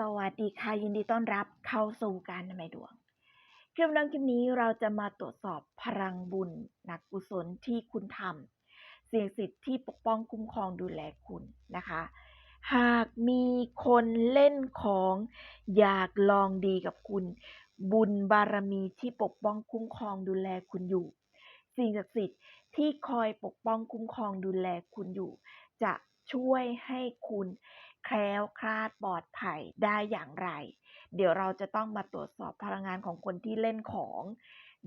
สวัสดีค่ะยินดีต้อนรับเข้าสู่การทำนายดวงคลิปนั้นคลิปนี้เราจะมาตรวจสอบพลังบุญนักกุศลที่คุณทำสิ่งศักดิ์สิทธิ์ที่ปกป้องคุ้มครองดูแลคุณนะคะ หากมีคนเล่นของอยากลองดีกับคุณ บุญบารมีที่ปกป้องคุ้มครองดูแลคุณอยู่ สิ่งศักดิ์สิทธิ์ที่คอยปกป้องคุ้มครองดูแลคุณอยู่ จะช่วยให้คุณ แคล้วคลาดปลอดภัยได้อย่างไร เดี๋ยวเราจะต้องมาตรวจสอบพลังงานของคนที่เล่นของ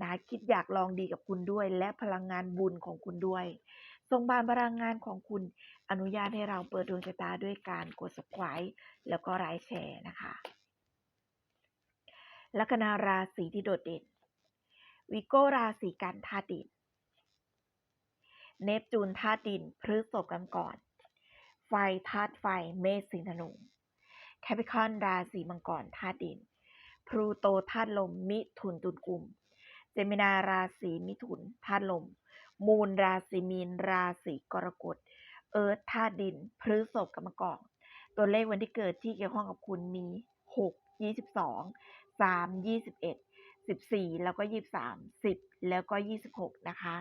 นะคิดอยากลองดีกับคุณด้วย และพลังงานบุญของคุณด้วยทรงบานพลังงานของคุณอนุญาตให้เราเปิดดวงชะตาด้วยการกด subscribe แล้วก็ไลค์แชร์นะคะลัคนาราศีที่โดดเด่น วิโกราศีกันธาตุดิน เนปจูนธาตุดินพฤษภกันก่อน ฟธาตุไฟ เมษสิงธนู แคปิคอนราศีมังกรธาตุดิน พลูโตธาตุลม มิถุนตุลกุม เจมินาราศีมิถุนธาตุลม มูลราศีมีนราศีกรกฎ เอิร์ธธาตุดิน พฤษภกรรมกรตัวเลขวันที่เกิดที่เกี่ยวข้องกับคุณมี 6 22 3 21 14 แล้วก็ 23 10 แล้วก็ 26 นะคะ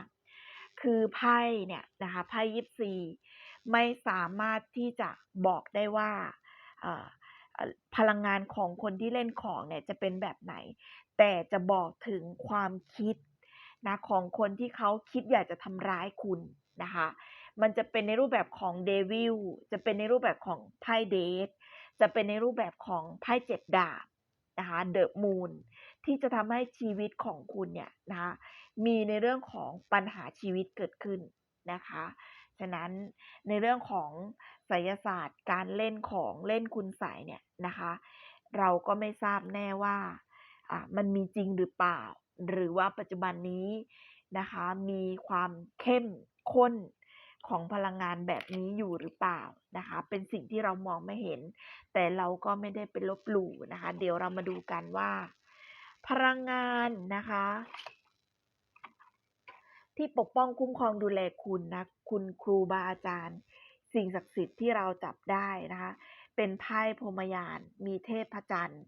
คือไพ่เนี่ยนะคะ ไพ่ยิปซี ไม่สามารถที่จะบอกได้ว่าพลังงานของคนที่เล่นของเนี่ยจะเป็นแบบไหน แต่จะบอกถึงความคิดนะของคนที่เขาคิดอยากจะทำร้ายคุณนะคะ มันจะเป็นในรูปแบบของเดวิลจะเป็นในรูปแบบของไพ่เดทจะเป็นในรูปแบบของไพ่เจ็ดดาบนะคะเดอะมูนที่จะทำให้ชีวิตของคุณเนี่ยนะคะมีในเรื่องของปัญหาชีวิตเกิดขึ้นนะคะ ฉะนั้นในเรื่องของไสยศาสตร์ การเล่นของเล่นคุณใสเนี่ยนะคะ เราก็ไม่ทราบแน่ว่ามันมีจริงหรือเปล่า หรือว่าปัจจุบันนี้นะคะ มีความเข้มข้นของพลังงานแบบนี้อยู่หรือเปล่านะคะ เป็นสิ่งที่เรามองไม่เห็น แต่เราก็ไม่ได้เป็นลบหลู่นะคะ เดี๋ยวเรามาดูกันว่า พลังงานนะคะ ที่ปกป้องคุ้มครองดูแลคุณนะ คุณครูบาอาจารย์ สิ่งศักดิ์สิทธิ์ที่เราจับได้นะคะ เป็นไพ่พรมยาน มีเทพพระจันทร์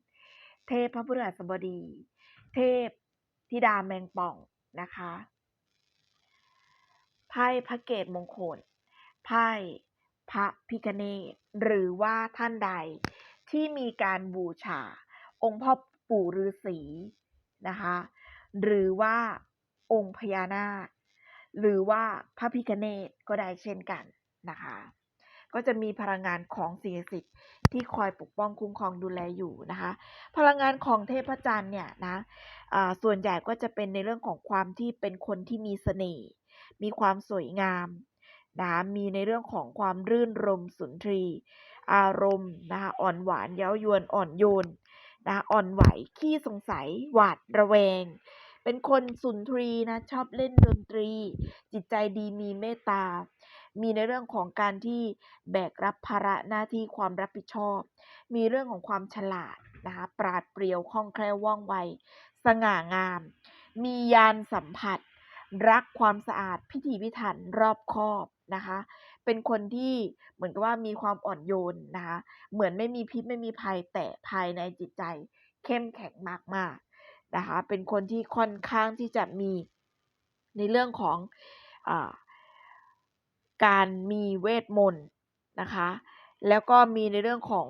เทพพระพฤหัสบดี เทพธิดาแมงป่องนะคะ ไพ่พระเกตมงคล ไพ่พระพิคเนตหรือว่าท่านใดที่มีการบูชา องค์พ่อปู่ฤาษีนะคะ หรือว่าองค์พญานาค หรือว่าพระพิคเนตก็ได้เช่นกันนะคะ ก็จะมีพลังงานของสิ่งศักดิ์สิทธิ์ที่คอยปกป้องคุ้มครองดูแลอยู่นะคะ พลังงานของเทพจันทร์เนี่ยนะอ่าส่วนใหญ่ก็จะเป็นในเรื่องของความที่เป็นคนที่มีเสน่ห์มีความสวยงามนะมีในเรื่องของความรื่นรมสุนทรีอารมณ์นะคะอ่อนหวานเย้ายวนอ่อนโยนนะคะอ่อนไหวขี้สงสัยหวาดระแวง เป็นคนสุนทรีนะชอบเล่นดนตรี จิตใจดีมีเมตตา มีในเรื่องของการที่แบกรับภาระหน้าที่ความรับผิดชอบ มีเรื่องของความฉลาดนะคะปราดเปรียวคล่องแคล่วว่องไว สง่างาม มียานสัมผัส รักความสะอาดพิถีพิถันรอบคอบนะคะ เป็นคนที่เหมือนกับว่ามีความอ่อนโยนนะคะ เหมือนไม่มีพิษไม่มีภัยแต่ภายในจิตใจ เข้มแข็งมากๆ นะคะ เป็นคนที่ค่อนข้างที่จะมีในเรื่องของอการมีเวทมนต์นะคะ แล้วก็มีในเรื่องของ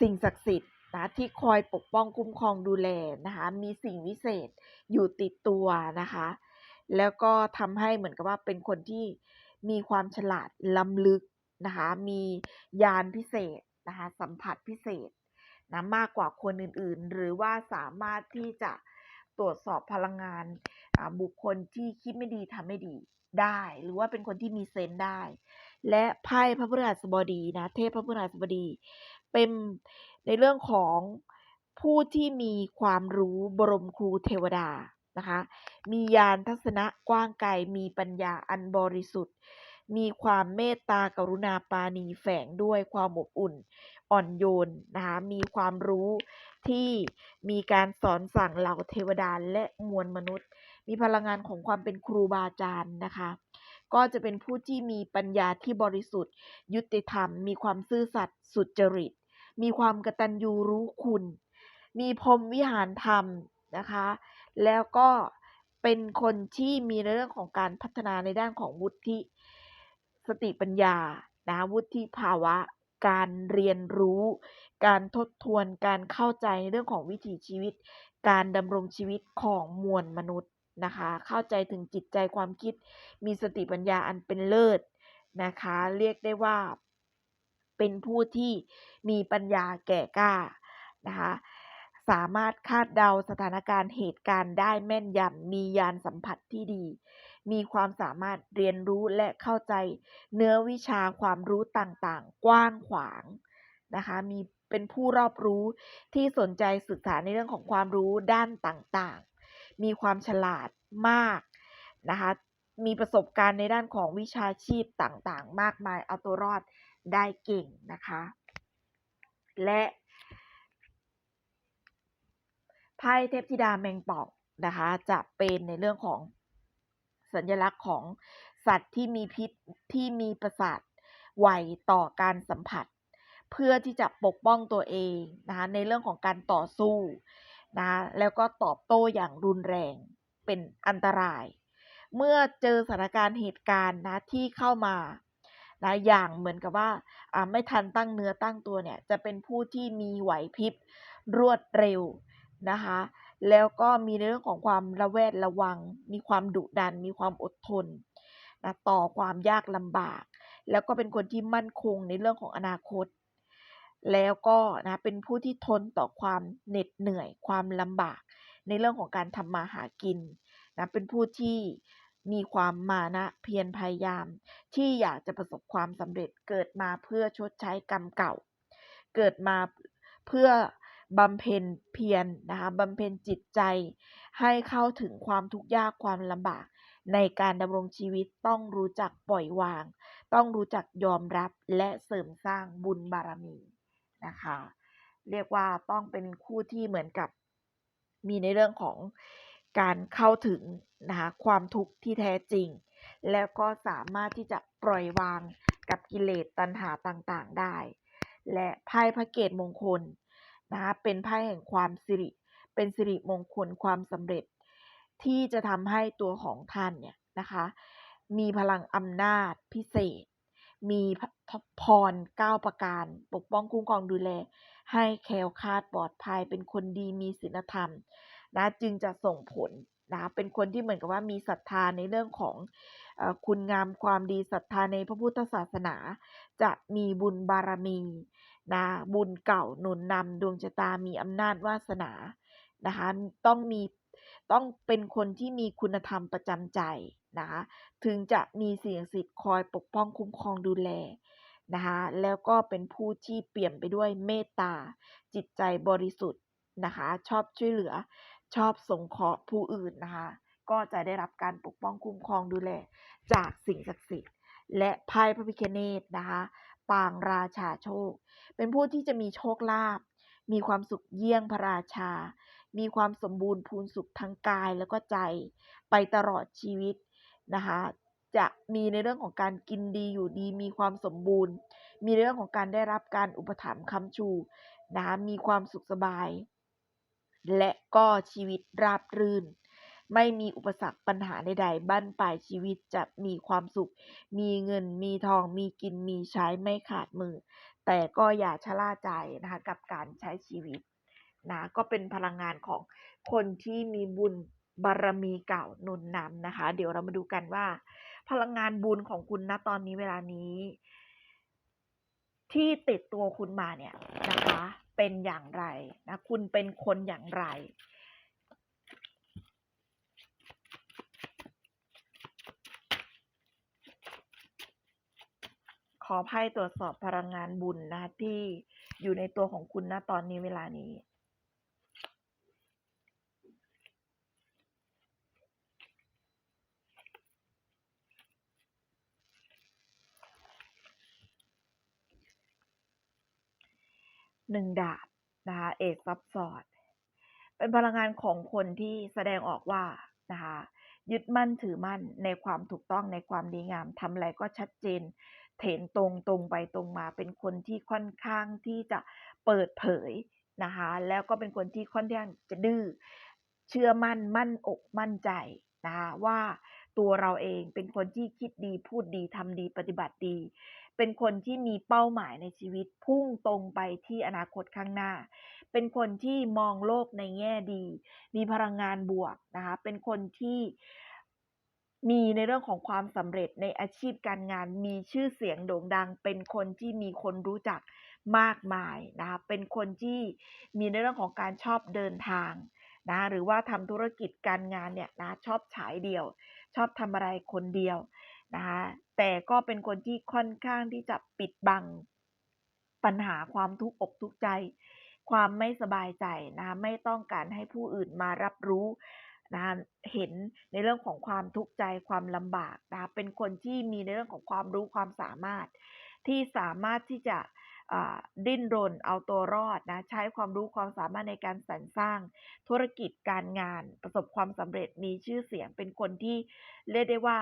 สิ่งศักดิ์สิทธิ์นะที่คอยปกป้องคุ้มครองดูแลนะคะ มีสิ่งวิเศษอยู่ติดตัวนะคะ แล้วก็ทำให้เหมือนกับว่าเป็นคนที่มีความฉลาดล้ำลึกนะคะ มียานพิเศษนะคะ สัมผัสพิเศษ นะมากกว่าคนอื่นๆ หรือว่าสามารถที่จะตรวจสอบพลังงานบุคคลที่คิดไม่ดีทำไม่ดีได้ หรือว่าเป็นคนที่มีเซนได้ และไพ่พระพฤหัสบดีนะเทพพระพฤหัสบดี เป็นในเรื่องของผู้ที่มีความรู้บรมครูเทวดานะคะ มีญาณทัศนะกว้างไกลมีปัญญาอันบริสุทธิ์ มีความเมตตากรุณาปาณีแฝงด้วยความอบอุ่นอ่อนโยนนะคะมีความรู้ที่มีการสอนสั่งเหล่าเทวดาและมวลมนุษย์ มีพลังงานของความเป็นครูบาอาจารย์นะคะ ก็จะเป็นผู้ที่มีปัญญาที่บริสุทธิ์ ยุติธรรม มีความซื่อสัตย์สุจริต มีความกตัญญูรู้คุณ มีพรมวิหารธรรมนะคะ แล้วก็เป็นคนที่มีเรื่องของการพัฒนาในด้านของวุฒิ สติปัญญานะวุฒิภาวะ การเรียนรู้ การทบทวนการเข้าใจในเรื่องของวิถีชีวิต การดำรงชีวิตของมวลมนุษย์นะคะ เข้าใจถึงจิตใจความคิด มีสติปัญญาอันเป็นเลิศนะคะ เรียกได้ว่า เป็นผู้ที่มีปัญญาแก่กล้านะคะสามารถคาดเดาสถานการณ์เหตุการณ์ได้แม่นยำมียานสัมผัสที่ดี มีความสามารถเรียนรู้และเข้าใจเนื้อวิชาความรู้ต่างๆ กว้างขวางนะคะ มีเป็นผู้รอบรู้ที่สนใจศึกษาในเรื่องของความรู้ด้านต่างๆ มีความฉลาดมากนะคะ มีประสบการณ์ในด้านของวิชาชีพต่างๆ มากมายเอาตัวรอดได้เก่งนะคะ และไพ่เทพธิดาแมงป่องนะคะ จะเป็นในเรื่องของ สัญลักษณ์ของสัตว์ที่มีพิษที่มีประสาทไวต่อการสัมผัส เพื่อที่จะปกป้องตัวเองนะคะในเรื่องของการต่อสู้นะแล้วก็ตอบโต้อย่างรุนแรงเป็นอันตราย เมื่อเจอสถานการณ์เหตุการณ์นะที่เข้ามานะอย่างเหมือนกับว่าไม่ทันตั้งเนื้อตั้งตัวเนี่ยจะเป็นผู้ที่มีไหวพริบรวดเร็วนะคะ แล้วก็มีเรื่องของความระแวดระวัง มีความดุดัน มีความอดทนนะต่อความยากลำบาก แล้วก็เป็นคนที่มั่นคงในเรื่องของอนาคต แล้วก็นะเป็นผู้ที่ทนต่อความเหน็ดเหนื่อย ความลำบาก ในเรื่องของการทำมาหากินนะเป็นผู้ที่มีความมานะเพียรพยายาม ที่อยากจะประสบความสำเร็จเกิดมาเพื่อชดใช้กรรมเก่า เกิดมาเพื่อ บำเพ็ญเพียรนะคะบำเพ็ญจิตใจ ให้เข้าถึงความทุกข์ยากความลำบาก ในการดำรงชีวิตต้องรู้จักปล่อยวาง ต้องรู้จักยอมรับและเสริมสร้างบุญบารมีนะคะ เรียกว่าต้องเป็นคู่ที่เหมือนกับมีในเรื่องของการเข้าถึงนะคะความทุกข์ที่แท้จริง แล้วก็สามารถที่จะปล่อยวางกับกิเลสตัณหาต่างๆได้ และไพ่พระเกตมงคล นะคะเป็นไพ่แห่งความสิริ เป็นสิริมงคลความสำเร็จ ที่จะทำให้ตัวของท่านเนี่ยนะคะมีพลังอำนาจพิเศษ มีพรเก้าประการ ปกป้องคุ้มครองดูแล ให้แคล้วคลาดปลอดภัย เป็นคนดีมีศีลธรรมนะจึงจะส่งผลนะเป็นคนที่เหมือนกับว่ามีศรัทธาในเรื่องของอคุณงามความดีศรัทธาในพระพุทธศาสนา จะมีบุญบารมี นะบุญเก่าหนุนนำดวงชะตามีอำนาจวาสนานะคะต้องมีต้องเป็นคนที่มีคุณธรรมประจำใจนะคะถึงจะมีเสียงสิทธิ์คอยปกป้องคุ้มครองดูแลนะคะแล้วก็เป็นผู้ที่เปี่ยมไปด้วยเมตตา จิตใจบริสุทธิ์นะคะ ชอบช่วยเหลือ ชอบสงเคราะห์ผู้อื่นนะคะ ก็จะได้รับการปกป้องคุ้มครองดูแล จากสิ่งศักดิ์สิทธิ์และไพ่พระพิฆเนศนะคะ ปางราชาโชค เป็นผู้ที่จะมีโชคลาภมีความสุขเยี่ยงพระราชา มีความสมบูรณ์พูนสุขทั้งกายแล้วก็ใจ ไปตลอดชีวิตนะคะ จะมีในเรื่องของการกินดีอยู่ดี มีความสมบูรณ์ มีเรื่องของการได้รับการอุปถัมภ์คำชูนะะมีความสุขสบาย และก็ชีวิตราบรื่น ไม่มีอุปสรรคปัญหาใดๆ บั้นปลายชีวิตจะมีความสุข มีเงิน มีทอง มีกิน มีใช้ ไม่ขาดมือ แต่ก็อย่าชะล่าใจนะคะกับการใช้ชีวิตนะ ก็เป็นพลังงานของคนที่มีบุญบารมีเก่านุนนำนะคะ เดี๋ยวเรามาดูกันว่า พลังงานบุญของคุณณตอนนี้เวลานี้ ที่ติดตัวคุณมาเนี่ยนะคะ เป็นอย่างไรนะ คุณเป็นคนอย่างไร ขอไพ่ตรวจสอบพลังงานบุญนะคะที่อยู่ในตัวของคุณนะตอนนี้เวลานี้หนึ่งดาบนะคะเอกซับซอดเป็นพลังงานของคนที่แสดงออกว่านะคะยึดมั่นถือมั่นในความถูกต้องในความดีงามทำอะไรก็ชัดเจน เถนตรงตรงไปตรงมา เป็นคนที่ค่อนข้างที่จะเปิดเผยนะคะ แล้วก็เป็นคนที่ค่อนข้างจะดื้อ เชื่อมั่นมั่นอกมั่นใจนะคะว่าตัวเราเองเป็นคนที่คิดดีพูดดีทำดีปฏิบัติดี เป็นคนที่มีเป้าหมายในชีวิตพุ่งตรงไปที่อนาคตข้างหน้า เป็นคนที่มองโลกในแง่ดี มีพลังงานบวกนะคะ เป็นคนที่ มีในเรื่องของความสำเร็จในอาชีพการงาน มีชื่อเสียงโด่งดัง เป็นคนที่มีคนรู้จักมากมายนะคะเป็นคนที่มีในเรื่องของการชอบเดินทางนะหรือว่าทำธุรกิจการงานเนี่ยนะชอบฉายเดียว ชอบทำอะไรคนเดียวนะคะแต่ก็เป็นคนที่ค่อนข้างที่จะปิดบังปัญหาความทุกข์อกทุกข์ใจ ความไม่สบายใจนะไม่ต้องการให้ผู้อื่นมารับรู้ นะเห็นในเรื่องของความทุกข์ใจความลำบากนะเป็นคนที่มีในเรื่องของความรู้ความสามารถ ที่สามารถที่จะดิ้นรนเอาตัวรอดนะใช้ความรู้ความสามารถในการสรรสร้าง ธุรกิจการงานประสบความสำเร็จมีชื่อเสียงเป็นคนที่เรียกได้ว่า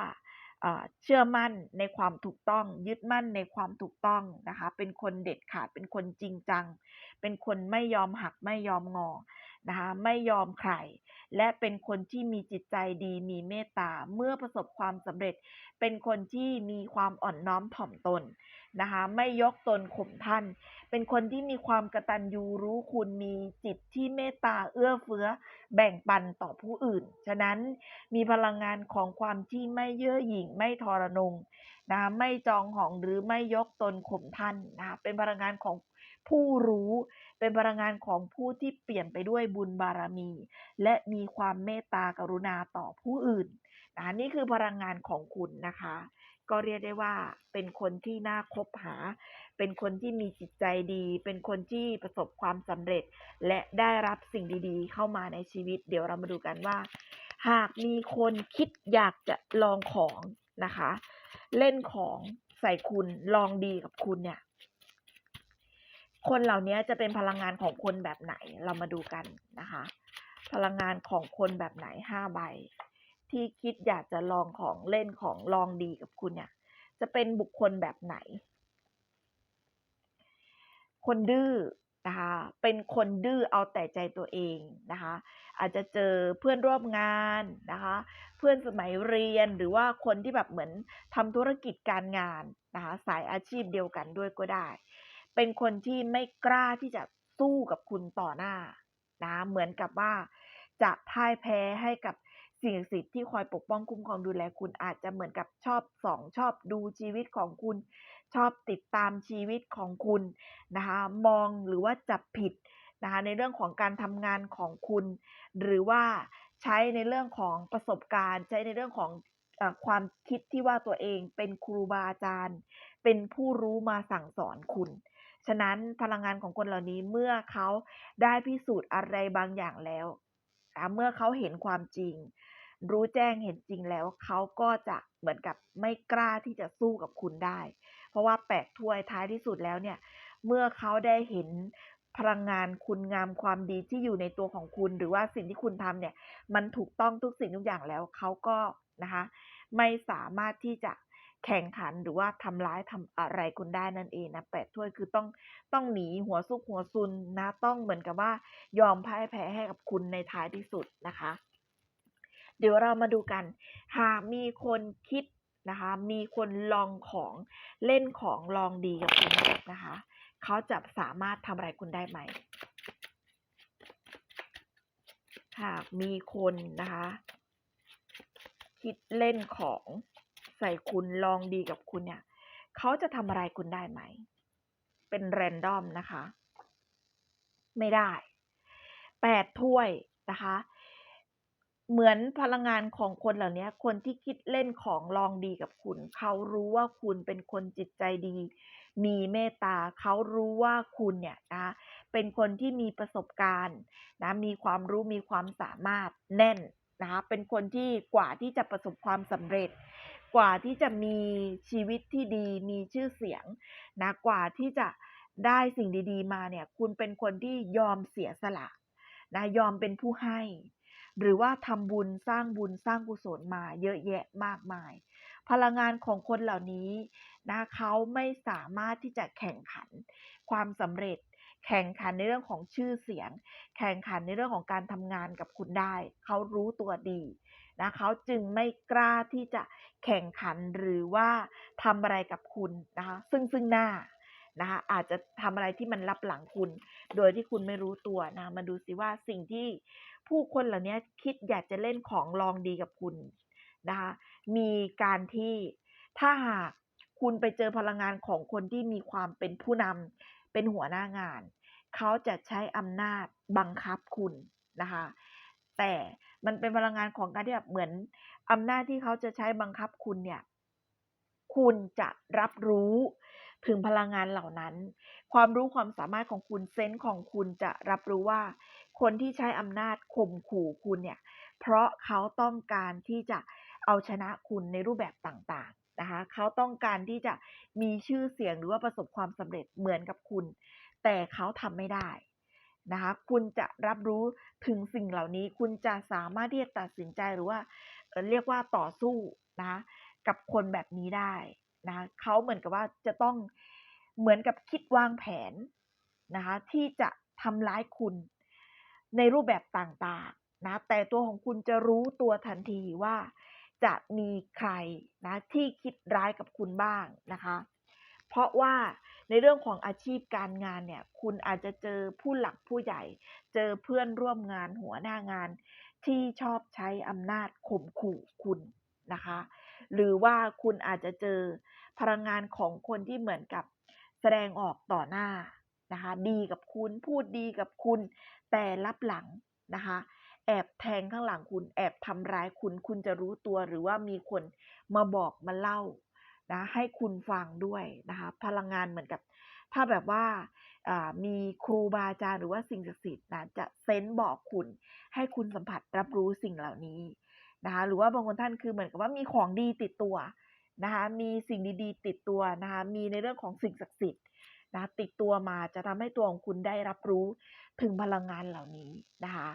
เชื่อมั่นในความถูกต้อง ยึดมั่นในความถูกต้องนะคะ เป็นคนเด็ดขาดเป็นคนจริงจัง เป็นคนไม่ยอมหักไม่ยอมงอ นะคะไม่ยอมใคร และเป็นคนที่มีจิตใจดีมีเมตตาเมื่อประสบความสำเร็จ เป็นคนที่มีความอ่อนน้อมถ่อมตนนะคะไม่ยกตนข่มท่าน เป็นคนที่มีความกตัญญูรู้คุณมีจิตที่เมตตาเอื้อเฟื้อ แบ่งปันต่อผู้อื่น ฉะนั้นมีพลังงานของความที่ไม่เย่อหยิ่งไม่ทรนงนะไม่จองหองหรือไม่ยกตนข่มท่านนะเป็นพลังงานของ ผู้รู้ เป็นพลังงานของผู้ที่เปลี่ยนไปด้วยบุญบารมี และมีความเมตตากรุณาต่อผู้อื่นนะนี่คือพลังงานของคุณนะคะ ก็เรียกได้ว่าเป็นคนที่น่าคบหา เป็นคนที่มีจิตใจดี เป็นคนที่ประสบความสำเร็จ และได้รับสิ่งดีๆ เข้ามาในชีวิต เดี๋ยวเรามาดูกันว่า หากมีคนคิดอยากจะลองของนะคะ เล่นของใส่คุณลองดีกับคุณเนี่ย คนเหล่านี้จะเป็นพลังงานของคนแบบไหนเรามาดูกันนะคะ พลังงานของคนแบบไหนห้าใบ ที่คิดอยากจะลองของเล่นของลองดีกับคุณเนี่ย จะเป็นบุคคลแบบไหน คนดื้อนะคะเป็นคนดื้อเอาแต่ใจตัวเองนะคะ อาจจะเจอเพื่อนร่วมงานนะคะ เพื่อนสมัยเรียนหรือว่าคนที่แบบเหมือนทำธุรกิจการงานนะคะ สายอาชีพเดียวกันด้วยก็ได้ เป็นคนที่ไม่กล้าที่จะสู้กับคุณต่อหน้านะเหมือนกับว่า จะพ่ายแพ้ให้กับสิ่งศักดิ์สิทธิ์ที่คอยปกป้องคุ้มครองดูแลคุณอาจจะเหมือนกับชอบส่องชอบดูชีวิตของคุณ ชอบติดตามชีวิตของคุณนะคะมองหรือว่าจับผิดนะคะในเรื่องของการทำงานของคุณ หรือว่าใช้ในเรื่องของประสบการณ์ ใช้ในเรื่องของอความคิดที่ว่าตัวเองเป็นครูบาอาจารย์ เป็นผู้รู้มาสั่งสอนคุณ ฉะนั้นพลังงานของคนเหล่านี้เมื่อเขาได้พิสูจน์อะไรบางอย่างแล้วเมื่อเขาเห็นความจริง รู้แจ้งเห็นจริงแล้วเขาก็จะเหมือนกับไม่กล้าที่จะสู้กับคุณได้ เพราะว่าแปดถ้วยท้ายที่สุดแล้วเนี่ย เมื่อเขาได้เห็นพลังงานคุณงามความดีที่อยู่ในตัวของคุณ หรือว่าสิ่งที่คุณทำเนี่ย มันถูกต้องทุกสิ่งทุกอย่างแล้วเขาก็นะคะ ไม่สามารถที่จะ แข่งขันหรือว่าทำร้ายทำอะไรคุณได้นั่นเองนะแปดถ้วยคือต้องต้องหนีหัวซุกหัวซุนนะต้องเหมือนกับว่ายอมพ่ายแพ้ให้กับคุณในท้ายที่สุดนะคะ เดี๋ยวเรามาดูกัน หากมีคนคิดนะคะ มีคนลองของเล่นของลองดีกับคุณนะคะเขาจะสามารถทำอะไรคุณได้ไหม หากมีคนนะคะ คิดเล่นของ ใส่คุณลองดีกับคุณเนี่ยเขาจะทำอะไรคุณได้ไหม เป็นแรนดอมนะคะ ไม่ได้แปดถ้วยนะคะ เหมือนพลังงานของคนเหล่านี้คนที่คิดเล่นของลองดีกับคุณ เขารู้ว่าคุณเป็นคนจิตใจดี มีเมตตาเขารู้ว่าคุณเนี่ยนะเป็นคนที่มีประสบการณ์นะมีความรู้มีความสามารถแน่นนะคะเป็นคนที่กว่าที่จะประสบความสำเร็จ กว่าที่จะมีชีวิตที่ดีมีชื่อเสียงนะกว่าที่จะได้สิ่งดีๆ มาเนี่ยคุณเป็นคนที่ยอมเสียสละนะยอมเป็นผู้ให้ หรือว่าทำบุญสร้างบุญสร้างกุศลมาเยอะแยะมากมาย พลังงานของคนเหล่านี้นะเขาไม่สามารถที่จะแข่งขันความสำเร็จ แข่งขันในเรื่องของชื่อเสียง แข่งขันในเรื่องของการทำงานกับคุณได้ เขารู้ตัวดี นะเขาจึงไม่กล้าที่จะแข่งขันหรือว่าทำอะไรกับคุณนะคะซึ่งซึ่งหน้านะคะอาจจะทำอะไรที่มันลับหลังคุณ โดยที่คุณไม่รู้ตัวนะมาดูสิว่าสิ่งที่ผู้คนเหล่านี้คิดอยากจะเล่นของลองดีกับคุณนะคะมีการที่ถ้าหากคุณไปเจอพลังงานของคนที่มีความเป็นผู้นำเป็นหัวหน้างาน เขาจะใช้อำนาจบังคับคุณนะคะแต่ มันเป็นพลังงานของการที่แบบเหมือนอำนาจที่เขาจะใช้บังคับคุณเนี่ย คุณจะรับรู้ถึงพลังงานเหล่านั้น ความรู้ความสามารถของคุณเซนส์ของคุณจะรับรู้ว่า คนที่ใช้อำนาจข่มขู่คุณเนี่ย เพราะเขาต้องการที่จะเอาชนะคุณในรูปแบบต่างๆนะคะ เขาต้องการที่จะมีชื่อเสียงหรือว่าประสบความสำเร็จเหมือนกับคุณ แต่เขาทำไม่ได้ นะคะคุณจะรับรู้ถึงสิ่งเหล่านี้ คุณจะสามารถที่จะตัดสินใจหรือว่าเรียกว่าต่อสู้นะกับคนแบบนี้ได้นะเขาเหมือนกับว่าจะต้องเหมือนกับคิดวางแผนนะคะที่จะทำร้ายคุณในรูปแบบต่างๆนะแต่ตัวของคุณจะรู้ตัวทันทีว่าจะมีใครนะที่คิดร้ายกับคุณบ้างนะคะ เพราะว่าในเรื่องของอาชีพการงานเนี่ย คุณอาจจะเจอผู้หลักผู้ใหญ่ เจอเพื่อนร่วมงานหัวหน้างาน ที่ชอบใช้อำนาจข่มขู่คุณนะคะ หรือว่าคุณอาจจะเจอพลังงานของคนที่เหมือนกับแสดงออกต่อหน้านะคะ ดีกับคุณพูดดีกับคุณ แต่รับหลังนะคะ แอบแทงข้างหลังคุณ แอบทำร้ายคุณ คุณจะรู้ตัวหรือว่ามีคนมาบอกมาเล่า นะให้คุณฟังด้วยนะคะพลังงานเหมือนกับ ถ้าแบบว่ามีครูบาอาจารย์หรือว่าสิ่งศักดิ์สิทธิ์นะจะเซนบอกคุณ ให้คุณสัมผัสรับรู้สิ่งเหล่านี้นะคะหรือว่าบางคนท่านคือเหมือนกับว่ามีของดีติดตัวนะคะมีสิ่งดีๆ ติดตัวนะคะมีในเรื่องของสิ่งศักดิ์สิทธิ์นะติดตัวมาจะทำให้ตัวของคุณได้รับรู้ถึงพลังงานเหล่านี้นะคะ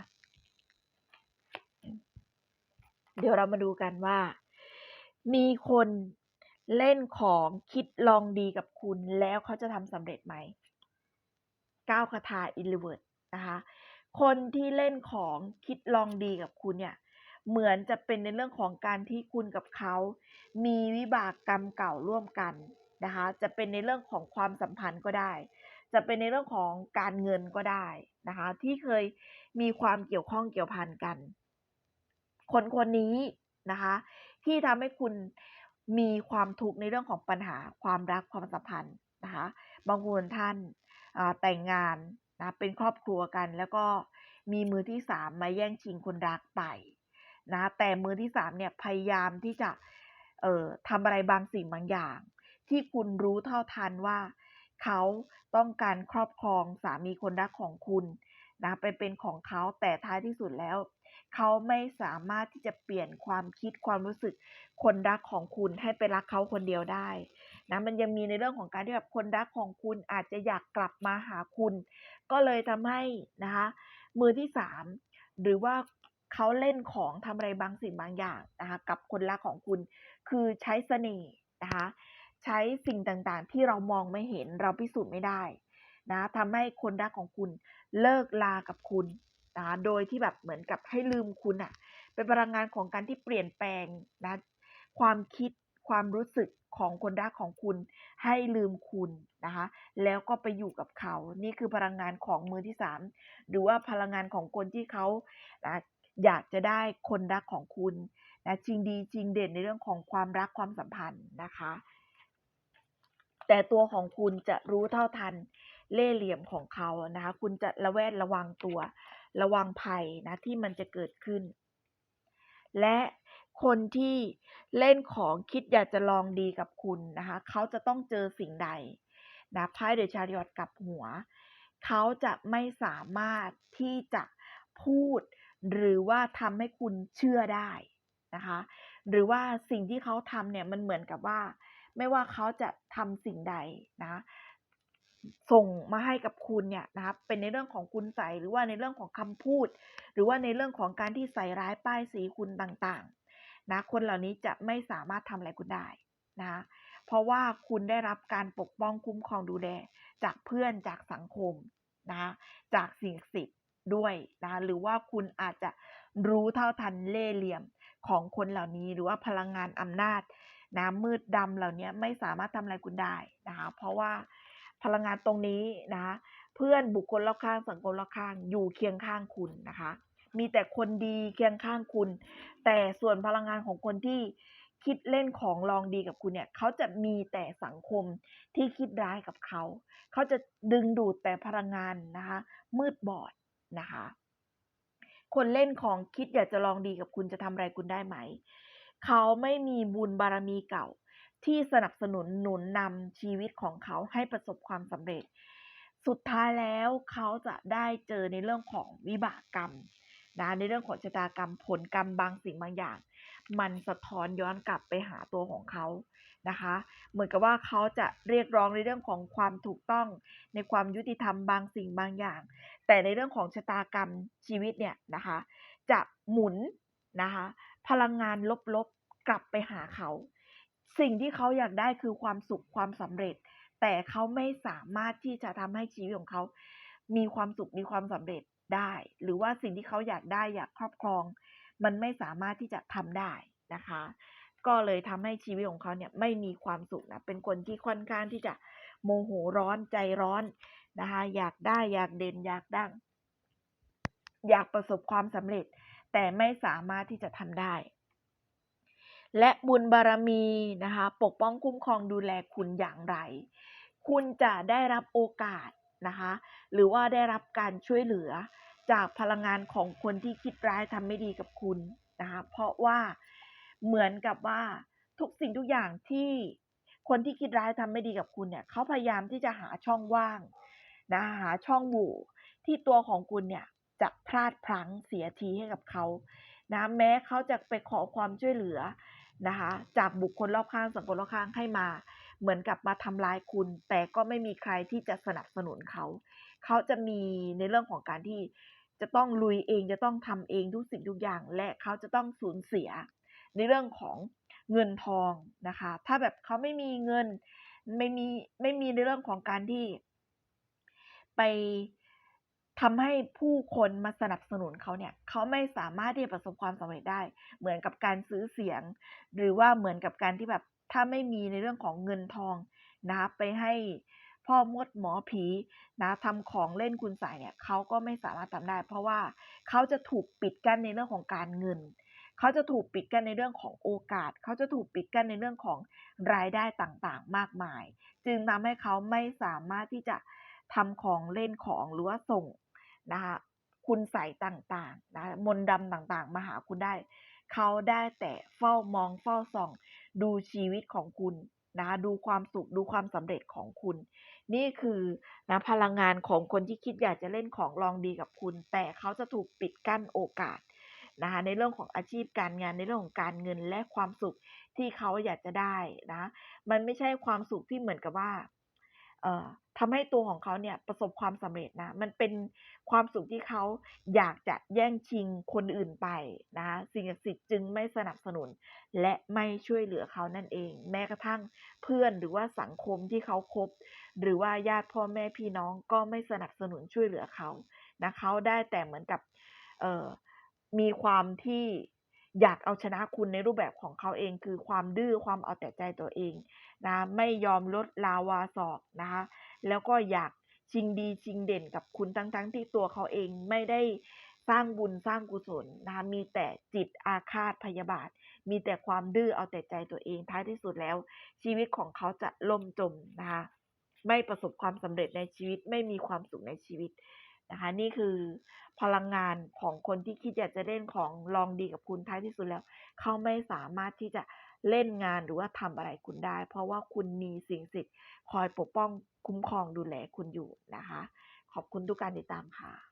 เดี๋ยวเรามาดูกันว่า มีคน เล่นของคิดลองดีกับคุณแล้วเขาจะทำสำเร็จไหมก้าวคาถาอินลิเวิร์ดนะคะคนที่เล่นของคิดลองดีกับคุณเนี่ยเหมือนจะเป็นในเรื่องของการที่คุณกับเขา มีวิบากกรรมเก่าร่วมกันนะคะจะเป็นในเรื่องของความสัมพันธ์ก็ได้ จะเป็นในเรื่องของการเงินก็ได้นะคะที่เคยมีความเกี่ยวข้องเกี่ยวพันกัน คนคนนี้นะคะที่ทำให้คุณ มีความทุกข์ในเรื่องของปัญหาความรักความสัมพันธ์นะคะบางคนท่านแต่งงานนะเป็นครอบครัวกัน แล้วก็มีมือที่สามมาแย่งชิงคนรักไปนะแต่มือที่สามเนี่ยพยายามที่จะเอ่อทำอะไรบางสิ่งบางอย่าง ที่คุณรู้เท่าทันว่า เขาต้องการครอบครองสามีคนรักของคุณนะไปเป็นของเขาแต่ท้ายที่สุดแล้ว เขาไม่สามารถที่จะเปลี่ยนความคิดความรู้สึกคนรักของคุณให้ไปรักเขาคนเดียวได้นะมันยังมีในเรื่องของการที่แบบคนรักของคุณอาจจะอยากกลับมาหาคุณ ก็เลยทำให้นะคะมือที่สามหรือว่าเขาเล่นของทำอะไรบางสิ่งบางอย่างนะคะกับคนรักของคุณ คือใช้เสน่ห์นะคะใช้สิ่งต่างๆ ที่เรามองไม่เห็นเราพิสูจน์ไม่ได้นะทำให้คนรักของคุณเลิกลากับคุณ นะโดยที่แบบเหมือนกับให้ลืมคุณอะ่ะเป็นพลังงานของการที่เปลี่ยนแปลงนะความคิดความรู้สึกของคนรักของคุณให้ลืมคุณนะคะแล้วก็ไปอยู่กับเขา นี่คือพลังงานของมือที่สามหรือว่าพลังงานของคนที่เขาอยากจะได้คนรักของคุณนะจริงดีจริงเด่นในเรื่องของความรักความสัมพันธ์นะคะ แต่ตัวของคุณจะรู้เท่าทันเล่ห์เหลี่ยมของเขานะคะ คุณจะระแวดระวังตัว ระวังภัยนะที่มันจะเกิดขึ้น และคนที่เล่นของคิดอยากจะลองดีกับคุณนะคะเขาจะต้องเจอสิ่งใดนะไพ่เดชาริออตกับหัว เขาจะไม่สามารถที่จะพูด หรือว่าทำให้คุณเชื่อได้นะคะหรือว่าสิ่งที่เขาทำเนี่ยมันเหมือนกับว่า ไม่ว่าเขาจะทำสิ่งใดนะ ส่งมาให้กับคุณเนี่ยนะครับเป็นในเรื่องของคุณใส่หรือว่าในเรื่องของคำพูด หรือว่าในเรื่องของการที่ใส่ร้ายป้ายสีคุณต่างๆนะคนเหล่านี้จะไม่สามารถทำอะไรคุณได้นะเพราะว่าคุณได้รับการปกป้องคุ้มครองดูแลจากเพื่อนจากสังคมนะจากสิ่งศักดิ์สิทธิ์ด้วยนะหรือว่าคุณอาจจะรู้เท่าทันเล่ห์เหลี่ยมของคนเหล่านี้ หรือว่าพลังงานอำนาจนะมืดดำเหล่านี้ไม่สามารถทำอะไรคุณได้นะคะเพราะว่า พลังงานตรงนี้นะคะเพื่อนบุคคลรอบข้างสังคมรอบข้างอยู่เคียงข้างคุณนะคะ มีแต่คนดีเคียงข้างคุณ แต่ส่วนพลังงานของคนที่คิดเล่นของลองดีกับคุณเนี่ยเขาจะมีแต่สังคมที่คิดร้ายกับเขา เขาจะดึงดูดแต่พลังงานนะคะมืดบอดนะคะ คนเล่นของคิดอยากจะลองดีกับคุณจะทำอะไรคุณได้ไหม เขาไม่มีบุญบารมีเก่า ที่สนับสนุนหนุนนำชีวิตของเขาให้ประสบความสำเร็จ สุดท้ายแล้วเขาจะได้เจอในเรื่องของวิบากกรรมนะในเรื่องของชะตากรรมผลกรรมบางสิ่งบางอย่าง มันสะท้อนย้อนกลับไปหาตัวของเขานะคะ เหมือนกับว่าเขาจะเรียกร้องในเรื่องของความถูกต้องในความยุติธรรมบางสิ่งบางอย่าง แต่ในเรื่องของชะตากรรมชีวิตเนี่ยนะคะ จะหมุนนะคะ พลังงานลบๆกลับไปหาเขา สิ่งที่เขาอยากได้คือความสุขความสำเร็จ แต่เขาไม่สามารถที่จะทำให้ชีวิตของเขา มีความสุขมีความสำเร็จได้ หรือว่าสิ่งที่เขาอยากได้อยากครอบครอง มันไม่สามารถที่จะทำได้นะคะ ก็เลยทำให้ชีวิตของเขาเนี่ยไม่มีความสุขนะเป็นคนที่ค่อนข้างที่จะโมโหร้อนใจร้อนนะคะอยากได้อยากเด่นอยากดังอยากประสบความสำเร็จ แต่ไม่สามารถที่จะทำได้ และบุญบารมีนะคะปกป้องคุ้มครองดูแลคุณอย่างไร คุณจะได้รับโอกาสนะคะหรือว่าได้รับการช่วยเหลือจากพลังงานของคนที่คิดร้ายทำไม่ดีกับคุณนะคะเพราะว่าเหมือนกับว่าทุกสิ่งทุกอย่างที่คนที่คิดร้ายทำไม่ดีกับคุณเนี่ยเขาพยายามที่จะหาช่องว่างนะหาช่องโหว่ที่ตัวของคุณเนี่ยจะพลาดพลั้งเสียทีให้กับเขานะแม้เขาจะไปขอความช่วยเหลือ นะคะ จากบุคคลรอบข้างสังคมรอบข้างให้มา เหมือนกับมาทำลายคุณ แต่ก็ไม่มีใครที่จะสนับสนุนเขา เขาจะมีในเรื่องของการที่จะต้องลุยเองจะต้องทำเองทุกสิ่งทุกอย่าง และเขาจะต้องสูญเสีย ในเรื่องของเงินทองนะคะ ถ้าแบบเขาไม่มีเงินไม่มีไม่มีในเรื่องของการที่ไป ทำให้ผู้คนมาสนับสนุนเขาเนี่ยเขาไม่สามารถที่จะประสบความสำเร็จได้ เหมือนกับการซื้อเสียง หรือว่าเหมือนกับการที่แบบถ้าไม่มีในเรื่องของเงินทองนะคะไปให้พ่อมดหมอผีนะทำของเล่นคุณใส่เนี่ยเขาก็ไม่สามารถทำได้ เพราะว่าเขาจะถูกปิดกั้นในเรื่องของการเงินเขาจะถูกปิดกั้นในเรื่องของโอกาสเขาจะถูกปิดกั้นในเรื่องของรายได้ต่างๆ มากมาย จึงทำให้เขาไม่สามารถที่จะทำของเล่นของหรือว่าส่ง นะคะคุณใส่ต่างๆนะมนต์ดำต่างๆ มาหาคุณได้ เขาได้แต่เฝ้ามองเฝ้าส่อง ดูชีวิตของคุณนะะดูความสุขดูความสำเร็จของคุณ นี่คือนะพลังงานของคนที่คิดอยากจะเล่นของลองดีกับคุณ แต่เขาจะถูกปิดกั้นโอกาสนะคะในเรื่องของอาชีพการงานในเรื่องของการเงินและความสุขที่เขาอยากจะได้นะ มันไม่ใช่ความสุขที่เหมือนกับว่า ทำให้ตัวของเขาเนี่ยประสบความสำเร็จนะ มันเป็นความสุขที่เขาอยากจะแย่งชิงคนอื่นไปนะสิ่งศักดิ์สิทธิ์จึงไม่สนับสนุน และไม่ช่วยเหลือเขานั่นเอง แม้กระทั่งเพื่อนหรือว่าสังคมที่เขาคบ หรือว่าญาติพ่อแม่พี่น้องก็ไม่สนับสนุนช่วยเหลือเขานะเขาได้แต่เหมือนกับมีความที่ อยากเอาชนะคุณในรูปแบบของเขาเองคือความดื้อความเอาแต่ใจตัวเองนะไม่ยอมลดลาวาศอกนะคะแล้วก็อยากชิงดีชิงเด่นกับคุณทั้งๆทที่ตัวเขาเองไม่ได้สร้างบุญสร้างกุศลนะคะมีแต่จิตอาฆาตพยาบาท มีแต่ความดื้อเอาแต่ใจตัวเองท้ายที่สุดแล้ว ชีวิตของเขาจะล่มจมนะคะไม่ประสบความสำเร็จในชีวิตไม่มีความสุขในชีวิต นะคะ นี่คือพลังงานของคนที่คิดอยากจะเล่นของลองดีกับคุณท้ายที่สุดแล้ว เขาไม่สามารถที่จะเล่นงานหรือว่าทำอะไรคุณได้ เพราะว่าคุณมีสิ่งสิทธิ์คอยปกป้องคุ้มครองดูแลคุณอยู่นะคะ ขอบคุณทุกการติดตามค่ะ